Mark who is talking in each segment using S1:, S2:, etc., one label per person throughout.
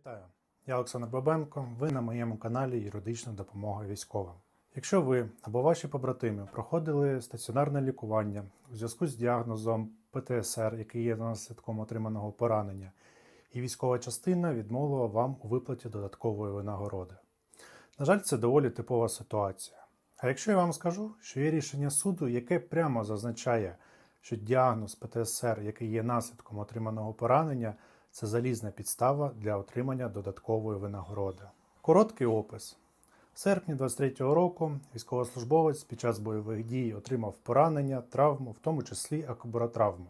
S1: Вітаю! Я Олександр Бабенко. Ви на моєму каналі Юридична допомога військовим. Якщо ви або ваші побратими проходили стаціонарне лікування у зв'язку з діагнозом ПТСР, який є наслідком отриманого поранення, і військова частина відмовила вам у виплаті додаткової винагороди. На жаль, це доволі типова ситуація. А якщо я вам скажу, що є рішення суду, яке прямо зазначає, що діагноз ПТСР, який є наслідком отриманого поранення, це залізна підстава для отримання додаткової винагороди. Короткий опис. В серпні 23-го року військовослужбовець під час бойових дій отримав поранення, травму, в тому числі акубаротравму.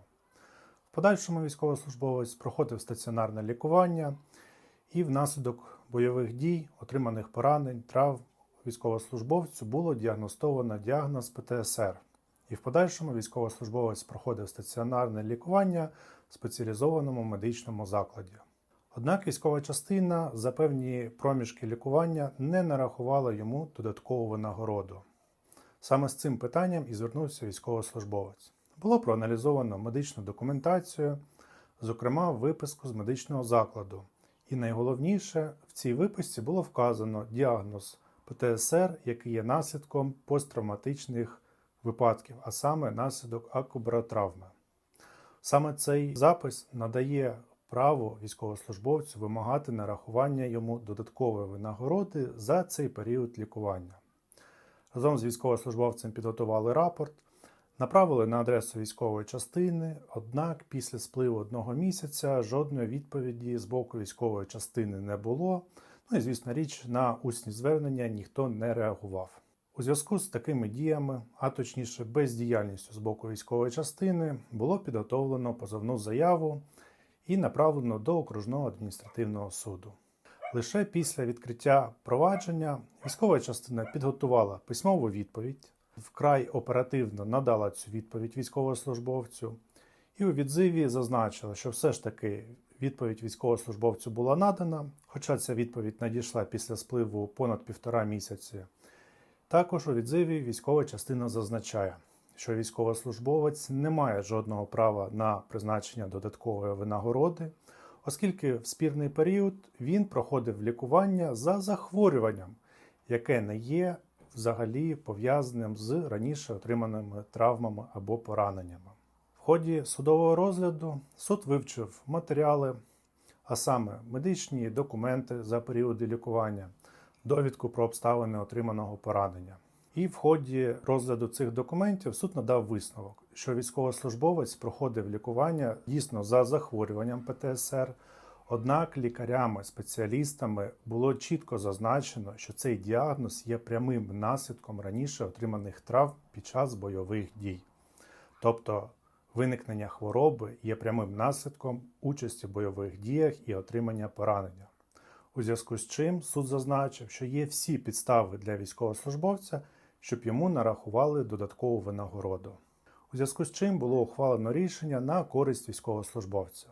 S1: В подальшому військовослужбовець проходив стаціонарне лікування і внаслідок бойових дій, отриманих поранень, травм військовослужбовцю було діагностовано діагноз ПТСР. І в подальшому військовослужбовець проходив стаціонарне лікування в спеціалізованому медичному закладі. Однак військова частина за певні проміжки лікування не нарахувала йому додаткову винагороду. Саме з цим питанням і звернувся військовослужбовець. Було проаналізовано медичну документацію, зокрема виписку з медичного закладу. І найголовніше в цій виписці було вказано діагноз ПТСР, який є наслідком посттравматичних випадків, а саме наслідок акубаротравми. Саме цей запис надає право військовослужбовцю вимагати нарахування йому додаткової винагороди за цей період лікування. Разом з військовослужбовцем підготували рапорт, направили на адресу військової частини, однак після спливу одного місяця жодної відповіді з боку військової частини не було. Ну і, звісно річ, на усні звернення ніхто не реагував. У зв'язку з такими діями, а точніше бездіяльністю з боку військової частини, було підготовлено позовну заяву і направлено до окружного адміністративного суду. Лише після відкриття провадження військова частина підготувала письмову відповідь, вкрай оперативно надала цю відповідь військовослужбовцю, і у відзиві зазначила, що все ж таки відповідь військовослужбовцю була надана, хоча ця відповідь надійшла після спливу понад півтора місяці. Також у відзиві військова частина зазначає, що військовослужбовець не має жодного права на призначення додаткової винагороди, оскільки в спірний період він проходив лікування за захворюванням, яке не є взагалі пов'язаним з раніше отриманими травмами або пораненнями. В ході судового розгляду суд вивчив матеріали, а саме медичні документи за періоди лікування довідку про обставини отриманого поранення. І в ході розгляду цих документів суд надав висновок, що військовослужбовець проходив лікування дійсно за захворюванням ПТСР. Однак лікарями-спеціалістами було чітко зазначено, що цей діагноз є прямим наслідком раніше отриманих травм під час бойових дій. Тобто виникнення хвороби є прямим наслідком участі в бойових діях і отримання поранення. У зв'язку з чим суд зазначив, що є всі підстави для військовослужбовця, щоб йому нарахували додаткову винагороду. У зв'язку з чим було ухвалено рішення на користь військовослужбовця.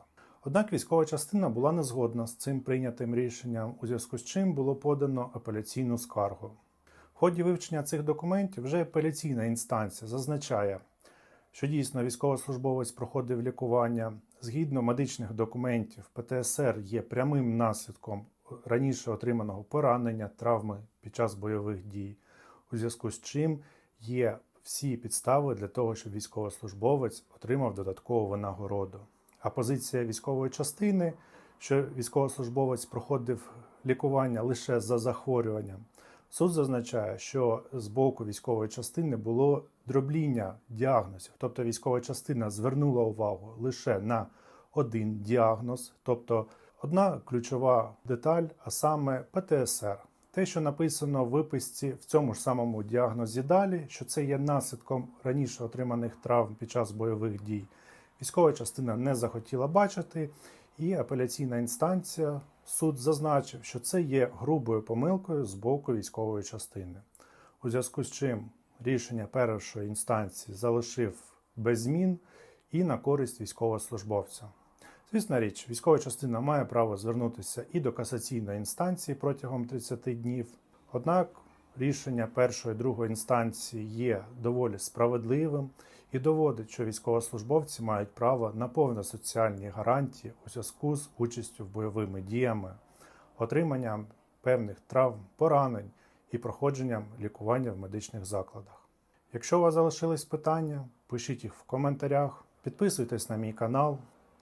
S1: Однак військова частина була не згодна з цим прийнятим рішенням, у зв'язку з чим було подано апеляційну скаргу. В ході вивчення цих документів вже апеляційна інстанція зазначає, що дійсно військовослужбовець проходив лікування згідно медичних документів, ПТСР є прямим наслідком раніше отриманого поранення, травми під час бойових дій, у зв'язку з чим є всі підстави для того, щоб військовослужбовець отримав додаткову винагороду. А позиція військової частини, що військовослужбовець проходив лікування лише за захворюванням, суд зазначає, що з боку військової частини було дробління діагнозів, тобто військова частина звернула увагу лише на один діагноз, тобто Одна ключова деталь, а саме ПТСР. Те, що написано в виписці в цьому ж самому діагнозі далі, що це є наслідком раніше отриманих травм під час бойових дій, військова частина не захотіла бачити, і апеляційна інстанція, суд зазначив, що це є грубою помилкою з боку військової частини. У зв'язку з чим рішення першої інстанції залишив без змін і на користь військовослужбовця. Звісна річ, військова частина має право звернутися і до касаційної інстанції протягом 30 днів. Однак рішення першої і другої інстанції є доволі справедливим і доводить, що військовослужбовці мають право на повні соціальні гарантії у зв'язку з участю в бойовими діями, отриманням певних травм, поранень і проходженням лікування в медичних закладах. Якщо у вас залишились питання, пишіть їх в коментарях, підписуйтесь на мій канал